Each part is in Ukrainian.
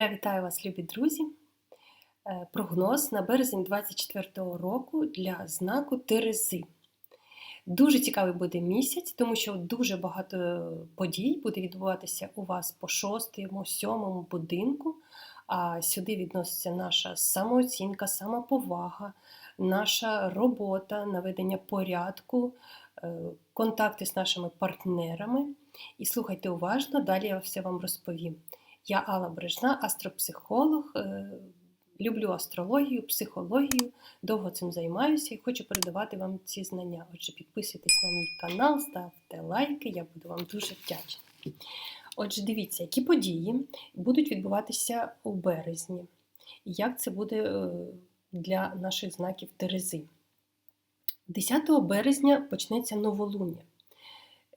Я вітаю вас, любі друзі! Е, Прогноз на березень 2024 року для знаку Терези. Дуже цікавий буде місяць, тому що дуже багато подій буде відбуватися у вас по шостому, сьомому будинку. А сюди відноситься наша самооцінка, самоповага, наша робота, наведення порядку, е, контакти з нашими партнерами. І слухайте уважно, далі я все вам розповім. Я Алла Брежна, астропсихолог. е, Люблю астрологію, психологію, довго цим займаюся і хочу передавати вам ці знання. Отже, підписуйтесь на мій канал, ставте лайки, я буду вам дуже вдячна. Отже, дивіться, які події будуть відбуватися у березні, і як це буде е, для наших знаків Терези. 10 березня почнеться новолуння.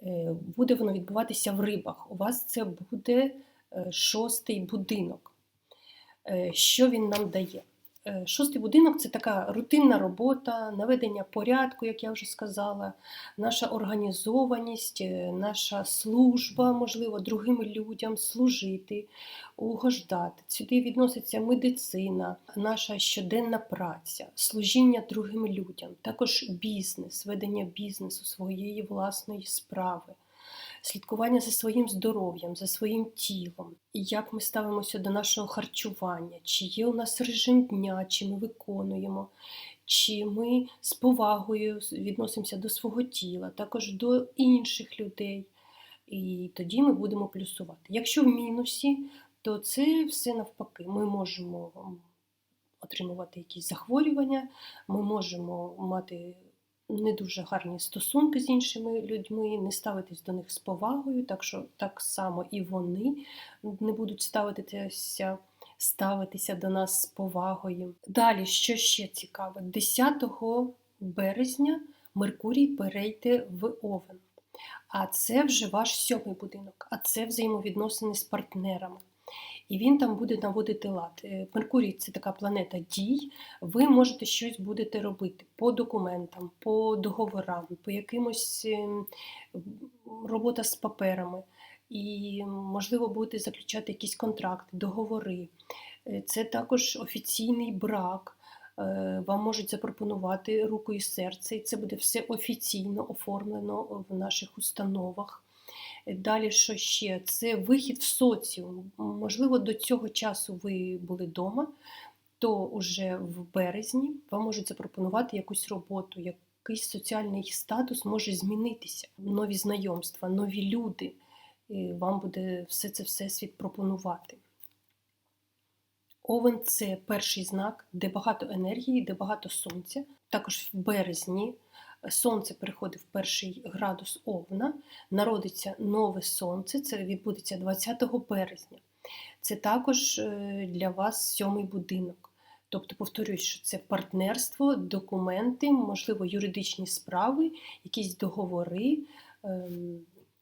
Е, Буде воно відбуватися в рибах. У вас це буде шостий будинок. Е, Що він нам дає? Е, Шостий будинок це така рутинна робота, наведення порядку, як я вже сказала, наша організованість, е, наша служба, можливо, другим людям служити, угождати. Сюди відноситься медицина, наша щоденна праця, служіння другим людям, також бізнес, ведення бізнесу, своєї власної справи слідкування за своїм здоров'ям, за своїм тілом, як ми ставимося до нашого харчування, чи є у нас режим дня, чи ми виконуємо, чи ми з повагою відносимося до свого тіла, також до інших людей. І тоді ми будемо плюсувати. Якщо в мінусі, то це все навпаки. Ми можемо отримувати якісь захворювання, ми можемо мати не дуже гарні стосунки з іншими людьми, не ставитись до них з повагою, так що так само і вони не будуть ставитися, ставитися до нас з повагою. Далі, що ще цікаве, 10 березня Меркурій перейде в Овен. А це вже ваш сьомий будинок, а це взаємовідносини з партнерами і він там буде наводити лад. Е, Меркурій це така планета дій. Ви можете щось будете робити по документам, по договорам, по якимось ем, робота з паперами. І, можливо, будете заключати якісь контракти, договори. Е, Це також офіційний брак. Е, Вам можуть запропонувати руку і серце, і це буде все офіційно оформлено в наших установах. Далі, що ще? Це вихід в соціум. Можливо, до цього часу ви були вдома, то вже в березні вам можуть запропонувати якусь роботу, якийсь соціальний статус може змінитися, нові знайомства, нові люди. І Вам буде все це всесвіт пропонувати. Овен це перший знак, де багато енергії, де багато сонця. Також в березні Сонце переходить в перший градус Овна, народиться нове сонце, це відбудеться 20 березня. Це також е, для вас сьомий будинок. Тобто, повторюю, що це партнерство, документи, можливо, юридичні справи, якісь договори, ем,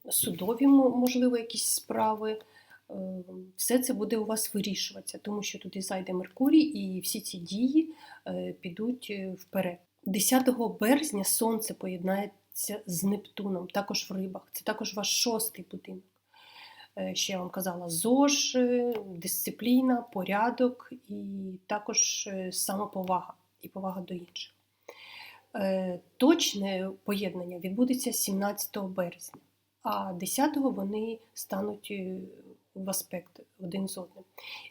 судові, можливо, якісь справи. Ем, все це буде у вас вирішуватися, тому що туди зайде Меркурій, і всі ці дії е, підуть е, вперед. 10 березня Сонце поєднається з Нептуном, також в рибах. Це також ваш шостий будинок. Е, ще я вам казала, ЗОЖ, е, дисципліна, порядок і також е, самоповага і повага до інших. Точне поєднання відбудеться 17 березня, а 10-го вони стануть в аспект один з одним.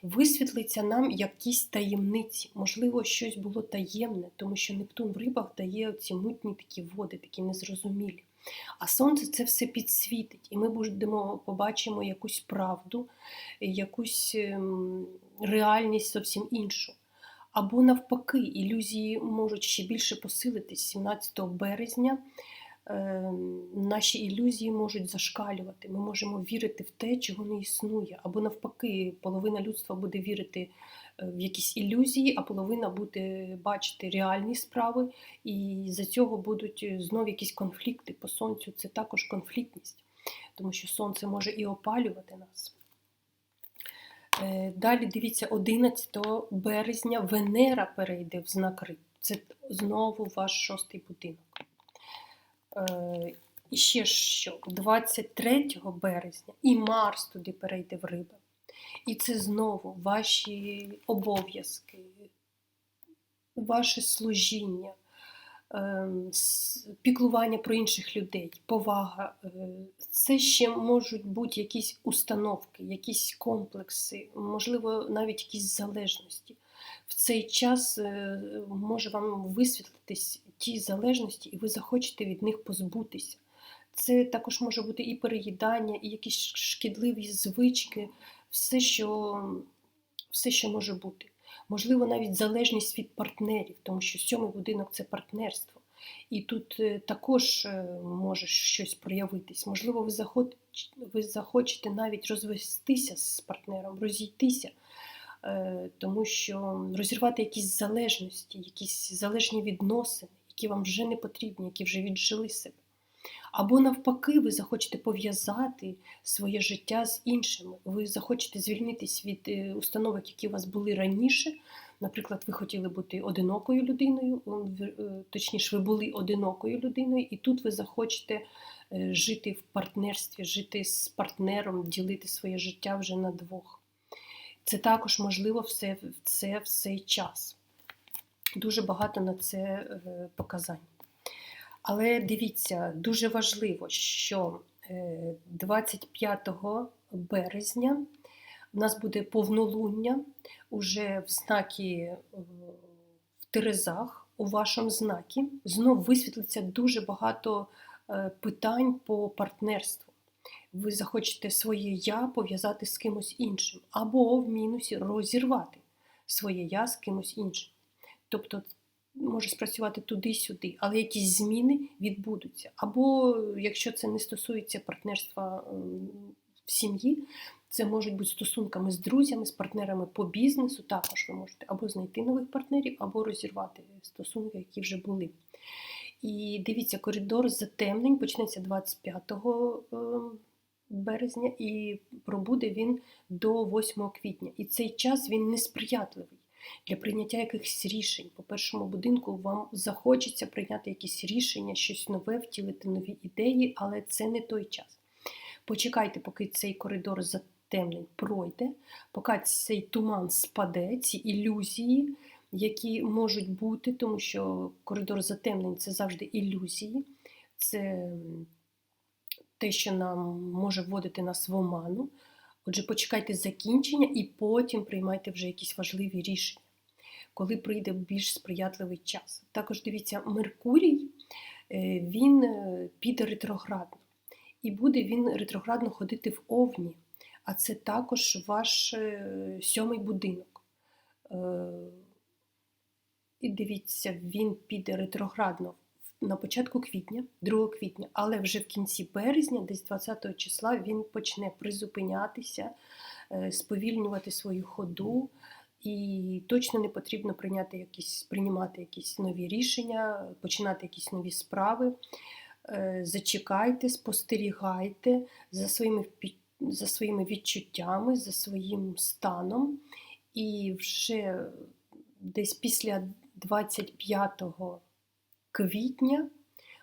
Висвітлиться нам якісь таємниці, можливо, щось було таємне, тому що Нептун в рибах дає ці мутні такі води, такі незрозумілі. А сонце це все підсвітить, і ми будемо побачимо якусь правду, якусь ем, реальність зовсім іншу. Або навпаки, ілюзії можуть ще більше посилитись 17 березня. Ем, наші ілюзії можуть зашкалювати. Ми можемо вірити в те, чого не існує. Або навпаки, половина людства буде вірити е, в якісь ілюзії, а половина буде бачити реальні справи, і за цього будуть е, знов якісь конфлікти по сонцю. Це також конфліктність, тому що сонце може і опалювати нас. Е, далі дивіться, 11 березня Венера перейде в знак риб. Це знову ваш шостий будинок. Е, і ще що, 23 березня і Марс туди перейде в риби. І це знову ваші обов'язки, ваше служіння, ем, піклування про інших людей, повага. е, Це ще можуть бути якісь установки, якісь комплекси, можливо, навіть якісь залежності. В цей час е, може вам висвітлитись ті залежності, і ви захочете від них позбутися. Це також може бути і переїдання, і якісь шкідливі звички, все, що, все, що може бути. Можливо, навіть залежність від партнерів, тому що сьомий будинок це партнерство. І тут е, також е, може щось проявитись. Можливо, ви, захочете навіть розвестися з партнером, розійтися, тому що розірвати якісь залежності, якісь залежні відносини, які вам вже не потрібні, які вже віджили себе. Або навпаки, ви захочете пов'язати своє життя з іншими. Ви захочете звільнитись від е, установок, які у вас були раніше. Наприклад, ви хотіли бути одинокою людиною, е, точніше, ви були одинокою людиною, і тут ви захочете е, жити в партнерстві, жити з партнером, ділити своє життя вже на двох. Це також можливо все це в цей час. Дуже багато на це е, показань. Але дивіться, дуже важливо, що е, 25 березня у нас буде повнолуння уже в знакі е, в Терезах, у вашому знакі. Знов висвітлиться дуже багато е, питань по партнерству. Ви захочете своє я пов'язати з кимось іншим, або в мінусі розірвати своє я з кимось іншим. Тобто може спрацювати туди-сюди, але якісь зміни відбудуться. Або якщо це не стосується партнерства ем, в сім'ї, це можуть бути стосунками з друзями, з партнерами по бізнесу. Також ви можете або знайти нових партнерів, або розірвати стосунки, які вже були. І дивіться, коридор затемнень почнеться 25 ем, березня і пробуде він до 8 квітня. І цей час він несприятливий для прийняття якихось рішень. По першому будинку вам захочеться прийняти якісь рішення, щось нове, втілити нові ідеї, але це не той час. Почекайте, поки цей коридор затемнень пройде, поки цей туман спаде, ці ілюзії, які можуть бути, тому що коридор затемнень це завжди ілюзії, це те, що нам може вводити нас в оману. Отже, почекайте закінчення і потім приймайте вже якісь важливі рішення, коли прийде більш сприятливий час. Також дивіться, Меркурій е, він е, піде ретроградно, і буде він ретроградно ходити в Овні, а це також ваш е, сьомий будинок. І дивіться, він піде ретроградно на початку квітня, 2 квітня, але вже в кінці березня, десь 20 числа, він почне призупинятися, е, сповільнювати свою ходу, і точно не потрібно прийняти якісь, приймати якісь нові рішення, починати якісь нові справи. Е, Зачекайте, спостерігайте за своїми, за своїми відчуттями, за своїм станом, і вже десь після 25 квітня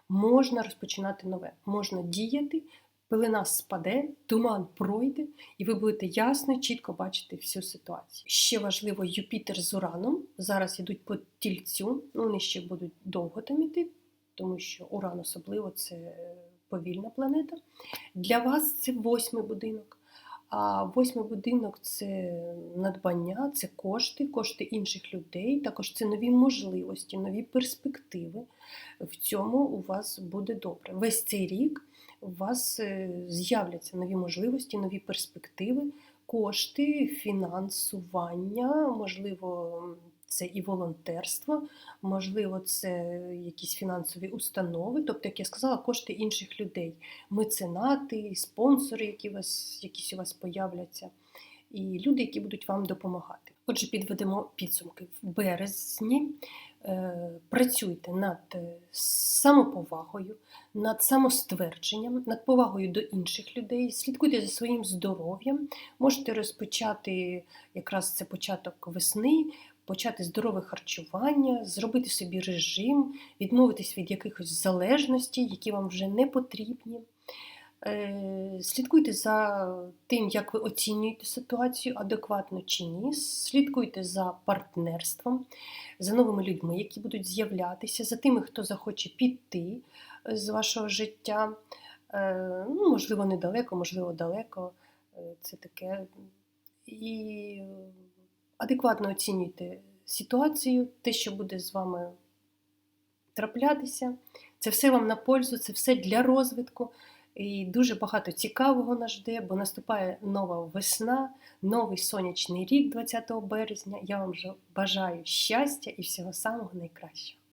можна розпочинати нове, можна діяти, пилина спаде, туман пройде, і ви будете ясно, чітко бачити всю ситуацію. Ще важливо, Юпітер з Ураном зараз йдуть по тільцю, ну, вони ще будуть довго там іти, тому що Уран особливо це повільна планета. Для вас це восьмий будинок. А восьмий будинок це надбання, це кошти, кошти інших людей, також це нові можливості, нові перспективи. В цьому у вас буде добре. Весь цей рік у вас е, з'являться нові можливості, нові перспективи, кошти, фінансування, можливо, це і волонтерство, можливо, це якісь фінансові установи, тобто, як я сказала, кошти інших людей, меценати, спонсори, які у вас, якісь у вас появляться, і люди, які будуть вам допомагати. Отже, підведемо підсумки. В березні працюйте над е, самоповагою, над самоствердженням, над повагою до інших людей, слідкуйте за своїм здоров'ям, можете розпочати якраз це початок весни, почати здорове харчування, зробити собі режим, відмовитись від якихось залежностей, які вам вже не потрібні. Е, Слідкуйте за тим, як ви оцінюєте ситуацію, адекватно чи ні. Слідкуйте за партнерством, за новими людьми, які будуть з'являтися, за тими, хто захоче піти е, з вашого життя. Е, Ну, можливо, недалеко, можливо, далеко. Це таке. І адекватно оцінюйте ситуацію, те, що буде з вами траплятися. Це все вам на пользу, це все для розвитку. І дуже багато цікавого нас жде, бо наступає нова весна, новий сонячний рік 20 березня. Я вам бажаю щастя і всього самого найкращого.